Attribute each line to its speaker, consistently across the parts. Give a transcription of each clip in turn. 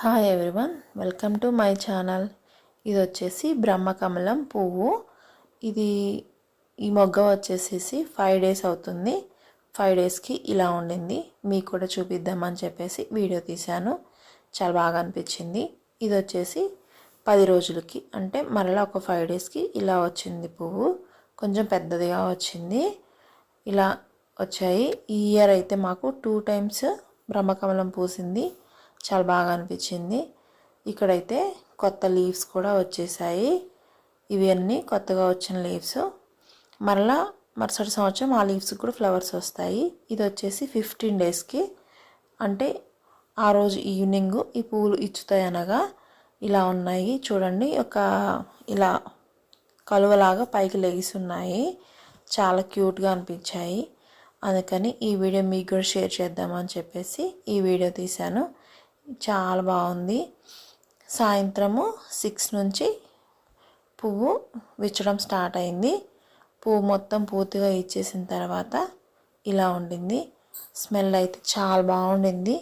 Speaker 1: Hi everyone welcome to my channel ఇది వచ్చేసి బ్రహ్మకమలం పువ్వు. ఇది ఈ మొగ్గ వచ్చేసేసి ఫైవ్ డేస్ అవుతుంది. ఫైవ్ డేస్కి ఇలా ఉండింది. మీకు కూడా చూపిద్దామని చెప్పేసి వీడియో తీశాను. చాలా బాగా అనిపించింది. ఇది వచ్చేసి పది రోజులకి అంటే మరలా ఒక ఫైవ్ డేస్కి ఇలా వచ్చింది పువ్వు. కొంచెం పెద్దదిగా వచ్చింది. ఇలా వచ్చాయి. ఈ ఇయర్ అయితే మాకు టూ టైమ్స్ బ్రహ్మకమలం పూసింది. చాలా బాగా అనిపించింది. ఇక్కడైతే కొత్త లీవ్స్ కూడా వచ్చేసాయి. ఇవన్నీ కొత్తగా వచ్చిన లీవ్స్. మరలా మరుసటి సంవత్సరం ఆ లీవ్స్ కూడా ఫ్లవర్స్ వస్తాయి. ఇది వచ్చేసి ఫిఫ్టీన్ డేస్కి. అంటే ఆ రోజు ఈవినింగ్ ఈ పూలు ఇచ్చుతాయి అనగా ఇలా ఉన్నాయి. చూడండి ఒక ఇలా కలువలాగా పైకి లెగిస్తున్నాయి చాలా క్యూట్గా అనిపించాయి. అందుకని ఈ వీడియో మీకు కూడా షేర్ చేద్దామని చెప్పేసి ఈ వీడియో తీశాను. చాలా బాగుంది. సాయంత్రము సిక్స్ నుంచి పువ్వు విచ్చడం స్టార్ట్ అయింది. పువ్వు మొత్తం పూర్తిగా ఇచ్చేసిన తర్వాత ఇలా ఉండింది. స్మెల్ అయితే చాలా బాగుండింది.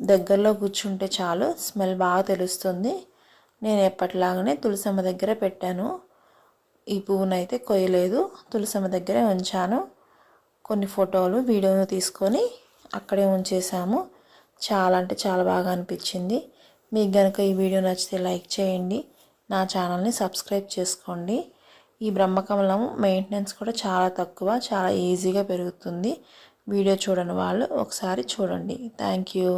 Speaker 1: దగ్గరలో కూర్చుంటే చాలు స్మెల్ బాగా తెలుస్తుంది. నేను ఎప్పటిలాగానే తులసమ్మ దగ్గర పెట్టాను. ఈ పువ్వునైతే కొయ్యలేదు. తులసమ్మ దగ్గరే ఉంచాను. కొన్ని ఫోటోలు వీడియోను తీసుకొని అక్కడే ఉంచేసాము చాలా అంటే చాలా బాగా అనిపించింది. మీకు కనుక ఈ వీడియో నచ్చితే లైక్ చేయండి. నా ఛానల్ని సబ్స్క్రైబ్ చేసుకోండి. ఈ బ్రహ్మకమలం మెయింటెనెన్స్ కూడా చాలా తక్కువ చాలా ఈజీగా పెరుగుతుంది. వీడియో చూడని వాళ్ళు ఒకసారి చూడండి. Thank you.